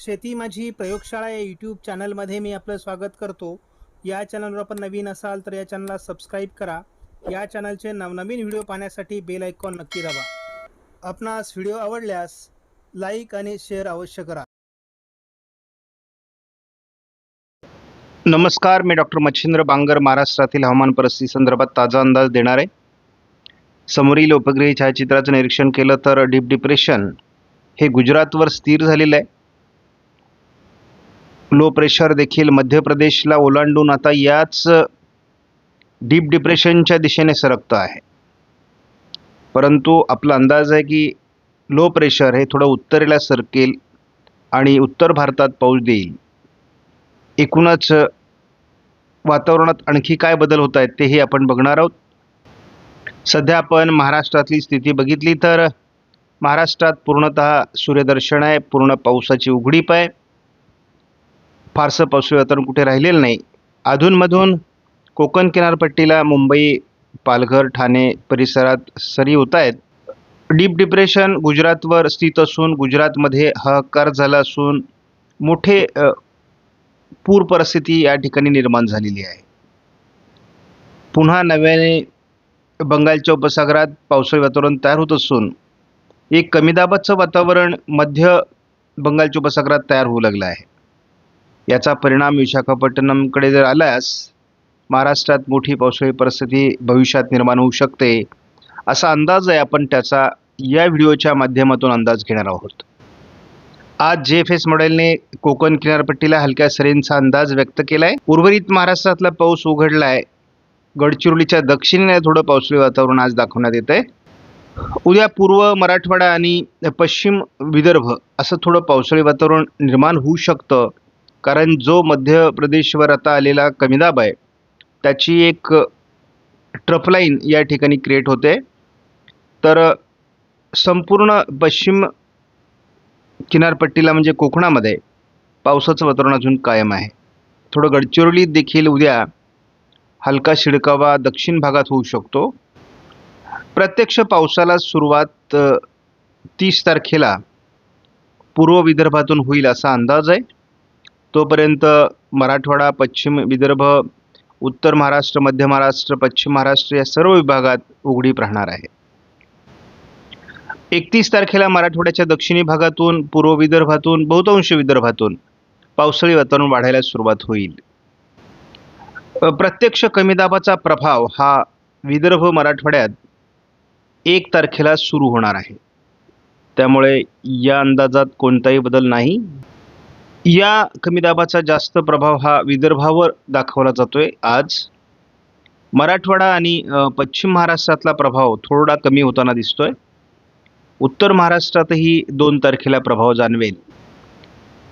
शेती माझी प्रयोगशाळा या यूट्यूब चॅनलमध्ये मी आपलं स्वागत करतो. या चॅनलवर आपण नवीन असाल तर या चॅनलला सबस्क्राईब करा. या चॅनलचे नवनवीन व्हिडिओ पाहण्यासाठी बेल आयकॉन नक्की दाबा. आपणास व्हिडिओ आवडल्यास लाईक आणि शेअर अवश्य करा. नमस्कार मी डॉक्टर मच्छिंद्र बांगर महाराष्ट्रातील हवामान परिस्थिती संदर्भात ताजा अंदाज देणार. आहे समोरील उपग्रही छायाचित्राचं निरीक्षण केलं तर डीप डिप्रेशन हे गुजरातवर स्थिर झालेलं आहे. लो प्रेशर देखील मध्य प्रदेशला ओलांडून आता याच डीप डिप्रेशनच्या दिशेने सरकतं आहे. परंतु आपला अंदाज आहे की लो प्रेशर हे थोडं उत्तरेला सरकेल आणि उत्तर भारतात पाऊस देईल. एकूणच वातावरणात आणखी काय बदल होत आहेत तेही आपण बघणार आहोत. सध्या आपण महाराष्ट्रातली स्थिती बघितली तर महाराष्ट्रात पूर्णतः सूर्यदर्शन आहे पूर्ण पावसाची उघडीप आहे. फारसं पशुवातावरण वातावरण कुठे राहिलेलं नाही. अधूनमधून कोकण किनारपट्टीला मुंबई पालघर ठाणे परिसरात सरी होत आहेत. डीप डिप्रेशन गुजरातवर स्थित असून गुजरातमध्ये हाहाकार झाला असून मोठे पूर परिस्थिती या ठिकाणी निर्माण झालेली आहे. पुन्हा नव्याने बंगालच्या उपसागरात पावसाळी वातावरण तयार होत असून एक कमी दाबाचं वातावरण मध्य बंगालच्या उपसागरात तयार होऊ लागलं आहे. याचा परिणाम विशाखापट्टणमकडे जर आल्यास महाराष्ट्रात मोठी पावसाळी परिस्थिती भविष्यात निर्माण होऊ शकते असा अंदाज आहे आपण त्याचा या व्हिडिओच्या माध्यमातून अंदाज घेणार आहोत. आज जे एफ एस मॉडेलने कोकण किनारपट्टीला हलक्या सरींचा अंदाज व्यक्त केला आहे उर्वरित महाराष्ट्रातला पाऊस उघडला आहे गडचिरोलीच्या दक्षिणेला थोडं पावसाळी वातावरण आज दाखवण्यात येत आहे उद्या पूर्व मराठवाडा आणि पश्चिम विदर्भ असं थोडं पावसाळी वातावरण निर्माण होऊ शकतं. कारण जो मध्य प्रदेशवर आता आलेला कमी दाब आहे त्याची एक ट्रफलाईन या ठिकाणी क्रिएट होते. तर संपूर्ण पश्चिम किनारपट्टीला म्हणजे कोकणामध्ये पावसाचं वातावरण अजून कायम आहे. थोडं गडचिरोलीत देखील उद्या हलका शिडकावा दक्षिण भागात होऊ शकतो. प्रत्यक्ष पावसाला सुरुवात तीस तारखेला पूर्व विदर्भातून होईल असा अंदाज आहे. तोपर्यंत मराठवाडा पश्चिम विदर्भ उत्तर महाराष्ट्र मध्य महाराष्ट्र पश्चिम महाराष्ट्र या सर्व विभागात उघडीप राहणार आहे. एकतीस तारखेला मराठवाड्याच्या दक्षिणी भागातून पूर्व विदर्भातून बहुतांश विदर्भातून पावसाळी वातावरण वाढायला सुरुवात होईल. प्रत्यक्ष कमी दाबाचा प्रभाव हा विदर्भ मराठवाड्यात एक तारखेला सुरू होणार आहे. त्यामुळे या अंदाजात कोणताही बदल नाही. या कमी दाबाचा जास्त प्रभाव हा विदर्भावर दाखवला जातोय. आज मराठवाडा आणि पश्चिम महाराष्ट्रातला प्रभाव थोडा कमी होताना दिसतोय. उत्तर महाराष्ट्रातही दोन तारखेला प्रभाव जाणवेल.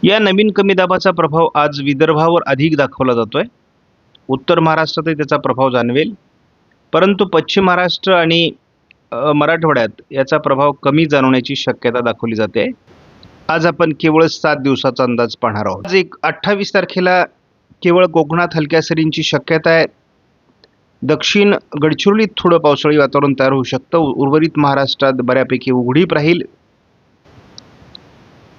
या नवीन कमी दाबाचा प्रभाव आज विदर्भावर अधिक दाखवला जातोय. उत्तर महाराष्ट्रातही त्याचा प्रभाव जाणवेल. परंतु पश्चिम महाराष्ट्र आणि मराठवाड्यात याचा प्रभाव कमी जाणवण्याची शक्यता दाखवली जाते. आज आपण केवळ सात दिवसाचा अंदाज पाहणार आहोत. आज एक अठ्ठावीस तारखेला केवळ कोकणात हलक्या सरींची शक्यता आहे. दक्षिण गडचिरोलीत थोडं पावसाळी वातावरण तयार होऊ शकतं. उर्वरित महाराष्ट्रात बऱ्यापैकी उघडीप राहील.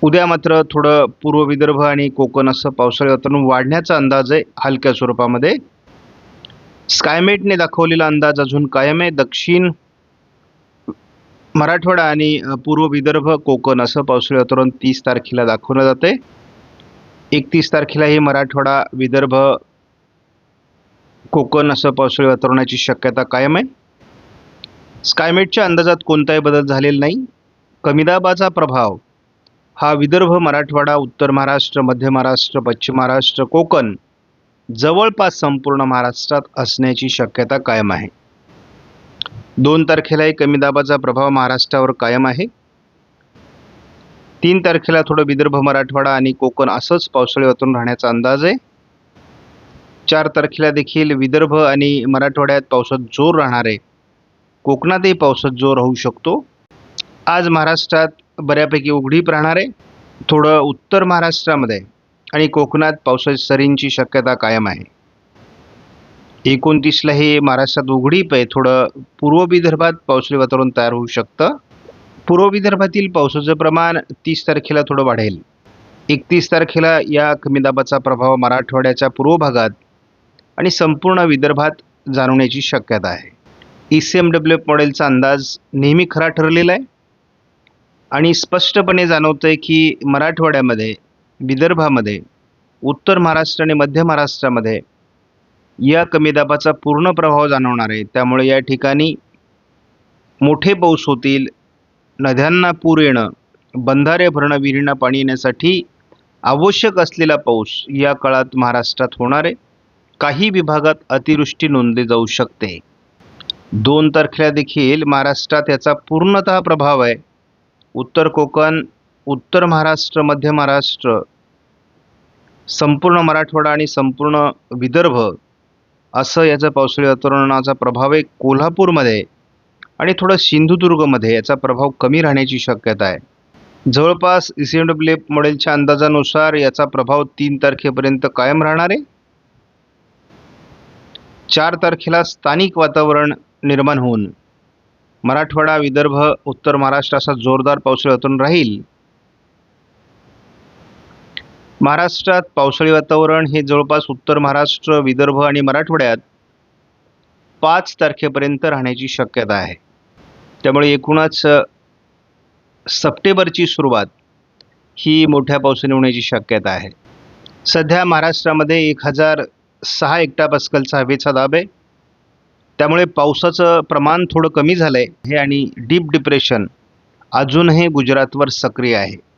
उद्या मात्र थोडं पूर्व विदर्भ आणि कोकण असं पावसाळी वातावरण वाढण्याचा अंदाज आहे हलक्या स्वरूपामध्ये. स्कायमेटने दाखवलेला अंदाज अजून कायम आहे. दक्षिण मराठवाडा आणि पूर्व विदर्भ कोकण असं पावसाळी वातावरण तीस तारखेला दाखवलं जाते एकतीस तारखेला हे मराठवाडा विदर्भ कोकण असं पावसाळी वातावरणाची शक्यता कायम आहे. स्कायमेटच्या अंदाजात कोणताही बदल झालेला नाही. कमीदाबाचा प्रभाव हा विदर्भ मराठवाडा उत्तर महाराष्ट्र मध्य महाराष्ट्र पश्चिम महाराष्ट्र कोकण जवळपास संपूर्ण महाराष्ट्रात असण्याची शक्यता कायम आहे. दोन तारखेलाही कमी दाबाचा प्रभाव महाराष्ट्रावर कायम आहे. तीन तारखेला थोडं विदर्भ मराठवाडा आणि कोकण असंच पावसाळी वातावरण राहण्याचा अंदाज आहे. चार तारखेला देखील विदर्भ आणि मराठवाड्यात पावसात जोर राहणार आहे. कोकणातही पावसात जोर होऊ शकतो. आज महाराष्ट्रात बऱ्यापैकी उघडीप राहणार आहे. थोडं उत्तर महाराष्ट्रामध्ये आणि कोकणात पावसाच्या सरींची शक्यता कायम आहे. एकोणतीसला हे महाराष्ट्रात उघडीप आहे. थोडं पूर्व विदर्भात पावसाळी वातावरण तयार होऊ शकतं. पूर्व विदर्भातील पावसाचं प्रमाण तीस तारखेला थोडं वाढेल. एकतीस तारखेला या कमी दाबाचा प्रभाव मराठवाड्याच्या पूर्व भागात आणि संपूर्ण विदर्भात जाणवण्याची शक्यता आहे. E C M W F मॉडेलचा अंदाज नेहमी खरा ठरलेला आहे. आणि स्पष्टपणे जाणवतं आहे की मराठवाड्यामध्ये विदर्भामध्ये उत्तर महाराष्ट्र आणि मध्य महाराष्ट्रामध्ये या कमी दाबाचा पूर्ण प्रभाव जाणवणार आहे. त्यामुळे या ठिकाणी मोठे पाऊस होतील. नद्यांना पूर येणं बंधारे भरणं विहिरींना पाणी येण्यासाठी आवश्यक असलेला पाऊस या काळात महाराष्ट्रात होणार आहे. काही विभागात अतिवृष्टी नोंदली जाऊ शकते. दोन तारखेला देखील महाराष्ट्रात याचा पूर्णतः प्रभाव आहे. उत्तर कोकण उत्तर महाराष्ट्र मध्य महाराष्ट्र संपूर्ण मराठवाडा आणि संपूर्ण विदर्भ असं याचं पावसाळी वातावरणाचा प्रभाव आहे कोल्हापूरमध्ये. आणि थोडं सिंधुदुर्गमध्ये याचा प्रभाव कमी राहण्याची शक्यता आहे. जवळपास E C M W F मॉडेलच्या अंदाजानुसार याचा प्रभाव तीन तारखेपर्यंत कायम राहणार आहे. चार तारखेला स्थानिक वातावरण निर्माण होऊन. मराठवाडा विदर्भ उत्तर महाराष्ट्र असा जोरदार पावसाळी वातावरण राहील. महाराष्ट्रात पावसाळी वातावरण हे जवळपास उत्तर महाराष्ट्र विदर्भ आणि मराठवाड्यात पाच तारखेपर्यंत राहण्याची शक्यता आहे. त्यामुळे एकूणच सप्टेंबरची सुरुवात ही मोठ्या पावसाने होण्याची शक्यता आहे. सध्या महाराष्ट्रामध्ये एक हजार सहा एकटा पास्कलचा हवेचा दाब आहे. त्यामुळे पावसाचं प्रमाण थोडं कमी झालं आहे हे आणि डीप डिप्रेशन अजूनही गुजरातवर सक्रिय आहे.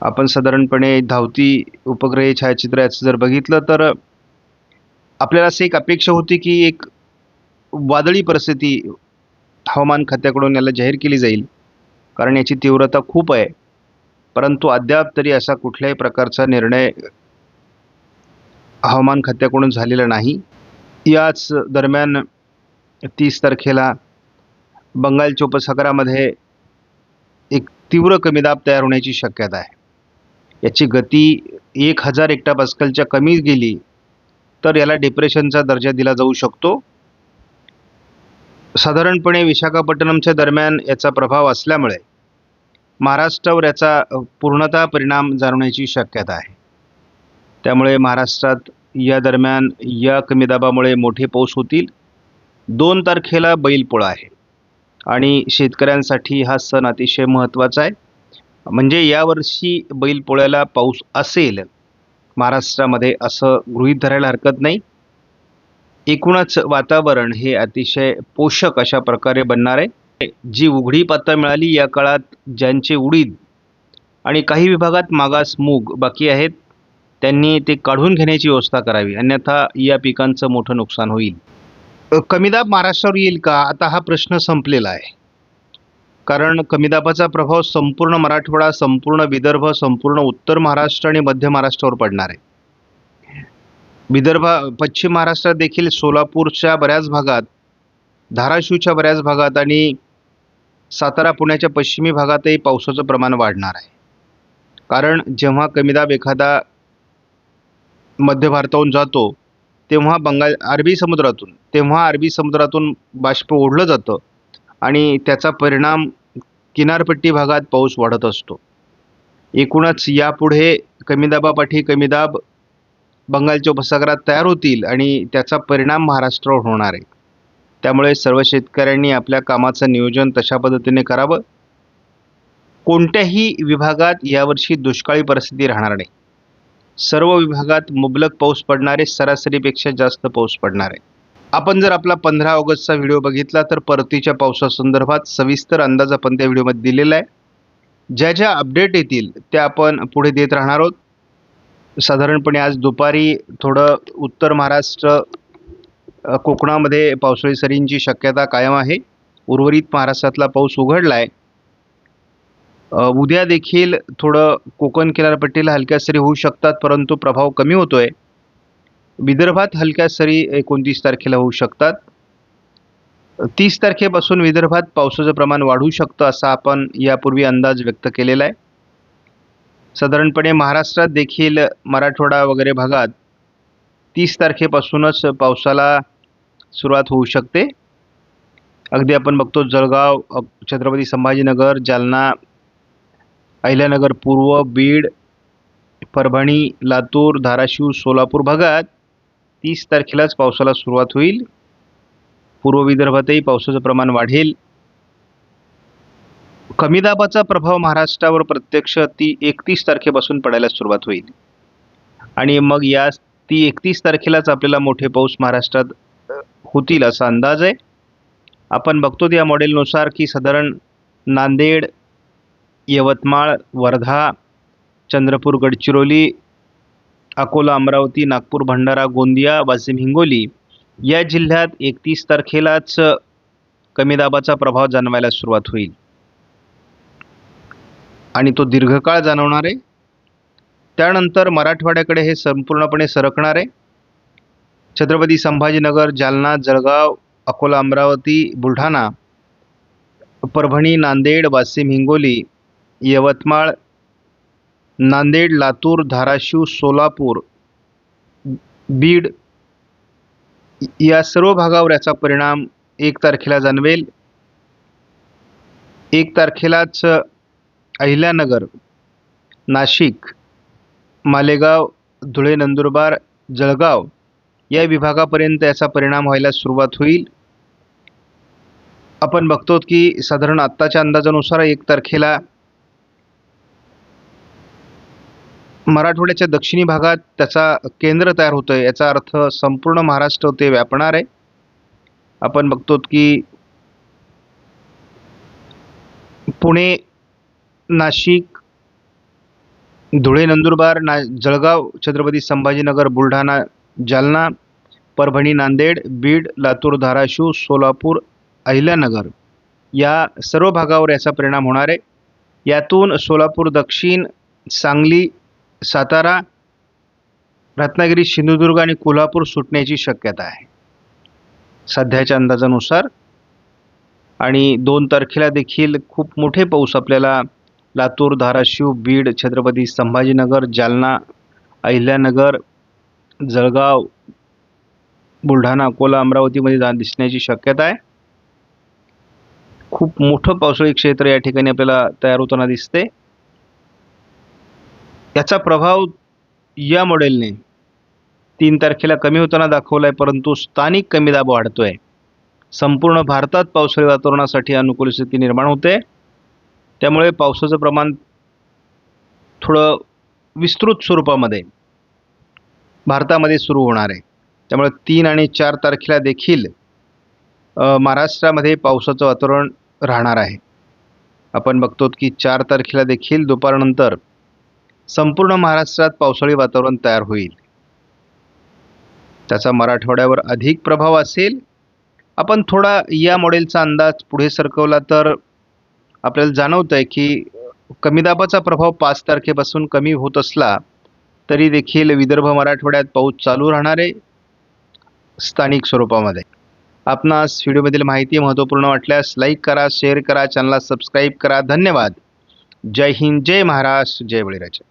आपण साधारणपणे धावती उपग्रही छायाचित्र याचं जर बघितलं तर आपल्याला असं एक अपेक्षा होती की एक वादळी परिस्थिती हवामान खात्याकडून याला जाहीर केली जाईल. कारण याची तीव्रता खूप आहे. परंतु अद्याप तरी असा कुठल्याही प्रकारचा निर्णय हवामान खात्याकडून झालेला नाही. याच दरम्यान तीस तारखेला बंगालच्या उपसागरामध्ये एक तीव्र कमी दाब तयार होण्याची शक्यता आहे. याची गती एक हजार एकटा पास्कलच्या कमी गेली तर याला डिप्रेशनचा दर्जा दिला जाऊ शकतो. साधारणपणे विशाखापट्टणमच्या दरम्यान याचा प्रभाव असल्यामुळे महाराष्ट्रावर याचा पूर्णतः परिणाम जाणवण्याची शक्यता आहे. त्यामुळे महाराष्ट्रात या दरम्यान या कमी दाबामुळे मोठे पाऊस होतील. दोन तारखेला बैलपोळा आहे आणि शेतकऱ्यांसाठी हा सण अतिशय महत्त्वाचा आहे. म्हणजे यावर्षी बैलपोळ्याला पाऊस असेल महाराष्ट्रामध्ये असं गृहीत धरायला हरकत नाही. एकूणच वातावरण हे अतिशय पोषक अशा प्रकारे बनणार आहे. जी उघडी पातळ मिळाली या काळात ज्यांचे उडीद आणि काही विभागात मागास मूग बाकी आहेत त्यांनी ते काढून घेण्याची व्यवस्था करावी. अन्यथा या पिकांचं मोठं नुकसान होईल. कमी कमीदाब महाराष्ट्रावर येईल का? आता हा प्रश्न संपलेला आहे. कारण कमीदाबाचा प्रभाव संपूर्ण मराठवाडा संपूर्ण विदर्भ संपूर्ण उत्तर महाराष्ट्र आणि मध्य महाराष्ट्रावर पडणार आहे. विदर्भ पश्चिम महाराष्ट्रात देखील सोलापूरच्या बऱ्याच भागात धाराशिवच्या बऱ्याच भागात आणि सातारा पुण्याच्या पश्चिमी भागातही पावसाचं प्रमाण वाढणार आहे. कारण जेव्हा कमीदाब एखादा मध्य भारताहून जातो तेव्हा बंगाल अरबी समुद्रातून तेव्हा अरबी समुद्रातून बाष्प ओढलं जातं आणि त्याचा परिणाम किनारपट्टी भागात पाऊस वाढत असतो. एकूणच यापुढे कमी दाबापाठी कमी दाब बंगालच्या उपसागरात तयार होतील आणि त्याचा परिणाम महाराष्ट्रावर होणार आहे. त्यामुळे सर्व शेतकऱ्यांनी आपल्या कामाचं नियोजन तशा पद्धतीने करावं. कोणत्याही विभागात यावर्षी दुष्काळी परिस्थिती राहणार नाही. सर्व विभागात मुबलक पाऊस पडणारे सरासरीपेक्षा जास्त पाऊस पडणार आहे. आपण जर आपला पंधरा ऑगस्टचा व्हिडिओ बघितला तर परतीच्या पावसासंदर्भात सविस्तर अंदाज आपण त्या व्हिडिओमध्ये दिलेला आहे. ज्या ज्या अपडेट येतील त्या आपण पुढे देत राहणार आहोत. साधारणपणे आज दुपारी थोडं उत्तर महाराष्ट्र कोकणामध्ये पावसाळी सरींची शक्यता कायम आहे. उर्वरित महाराष्ट्रातला पाऊस उघडला आहे उद्या देखील थोडं कोकण किनारपट्टीला हलक्या सरी होऊ शकतात परंतु प्रभाव कमी होतोय. विदर्भात हलक्या सरी एकोणतीस तारखेला होऊ शकतात. तीस तारखेपासून विदर्भात पावसाचं प्रमाण वाढू शकतं असा आपण यापूर्वी अंदाज व्यक्त केलेला आहे. साधारणपणे महाराष्ट्रात देखील मराठवाडा वगैरे भागात तीस तारखेपासूनच पावसाला सुरुवात होऊ शकते. अगदी आपण बघतो जळगाव छत्रपती संभाजीनगर जालना अहिल्यानगर पूर्व बीड परभणी लातूर धाराशिव सोलापूर भागात तीस तारखेलाच पावसाला सुरुवात होईल. पूर्व विदर्भातही पावसाचं प्रमाण वाढेल. कमी दाबाचा प्रभाव महाराष्ट्रावर प्रत्यक्ष ती एकतीस तारखेपासून पडायला सुरुवात होईल. आणि मग या ती एकतीस तारखेलाच आपल्याला मोठे पाऊस महाराष्ट्रात होतील असा अंदाज आहे. आपण बघतो या मॉडेलनुसार की साधारण नांदेड यवतमाळ वर्धा चंद्रपूर गडचिरोली अकोला अमरावती नागपूर भंडारा गोंदिया वाशिम हिंगोली या जिल्ह्यात एकतीस तारखेलाच कमी दाबाचा प्रभाव जाणवायला सुरुवात होईल. आणि तो दीर्घकाळ जाणवणार आहे. त्यानंतर मराठवाड्याकडे हे संपूर्णपणे सरकणार आहे. छत्रपती संभाजीनगर जालना जळगाव अकोला अमरावती बुलढाणा परभणी नांदेड वाशिम हिंगोली यवतमाळ नांदेड लातूर धाराशिव सोलापूर बीड या सर्व भागावर याचा परिणाम एक तारखेला जाणवेल. एक तारखेलाच अहिल्यानगर नाशिक मालेगाव धुळे नंदुरबार जळगाव या विभागापर्यंत याचा परिणाम व्हायला सुरुवात होईल. आपण बघतो की साधारण आत्ताच्या अंदाजानुसार एक तारखेला मराठवाड्याच्या दक्षिणी भागात त्याचा केंद्र तयार होतं आहे याचा अर्थ संपूर्ण महाराष्ट्र ते व्यापणार आहे. आपण बघतो की पुणे नाशिक धुळे नंदुरबार ना जळगाव छत्रपती संभाजीनगर बुलढाणा जालना परभणी नांदेड बीड लातूर धाराशिव सोलापूर अहिल्यानगर या सर्व भागावर याचा परिणाम होणार आहे. यातून सोलापूर दक्षिण सांगली सातारा रत्नागिरी सिंधुदुर्ग आणि कोल्हापूर सुटण्याची शक्यता आहे. सध्याच्या अंदाजानुसार आणि दोन तारखेला देखील खूप मोठे पाऊस आपल्याला लातूर धाराशिव बीड छत्रपती संभाजीनगर जालना अहिल्यानगर जळगाव बुलढाणा अकोला अमरावतीमध्ये जा दिसण्याची शक्यता आहे. खूप मोठं पावसाळी क्षेत्र या ठिकाणी आपल्याला तयार होताना दिसते. याचा प्रभाव या मॉडेलने तीन तारखेला कमी होताना दाखवला आहे परंतु स्थानिक कमी दाब वाढतो आहे संपूर्ण भारतात पावसाळी वातावरणासाठी अनुकूल स्थिती निर्माण होते. त्यामुळे पावसाचं प्रमाण थोडं विस्तृत स्वरूपामध्ये भारतामध्ये सुरू होणार आहे. त्यामुळे तीन आणि चार तारखेला देखील महाराष्ट्रामध्ये पावसाचं वातावरण राहणार आहे. आपण बघतो की चार तारखेला देखील दुपारनंतर संपूर्ण महाराष्ट्रात पावसाळी वातावरण तयार होईल. त्याचा मराठवाड्यावर अधिक प्रभाव असेल. आपण थोडा या मॉडेलचा अंदाज पुढे सरकवला तर आपल्याला जाणवतं आहे की कमी दाबाचा प्रभाव पाच तारखेपासून कमी होत असला तरी देखील विदर्भ मराठवाड्यात पाऊस चालू राहणार आहे. स्थानिक स्वरूपामध्ये. आपणास व्हिडिओमधील माहिती महत्त्वपूर्ण वाटल्यास लाईक करा शेअर करा चॅनलला सबस्क्राईब करा. धन्यवाद. जय हिंद जय महाराष्ट्र जय बळीराजा.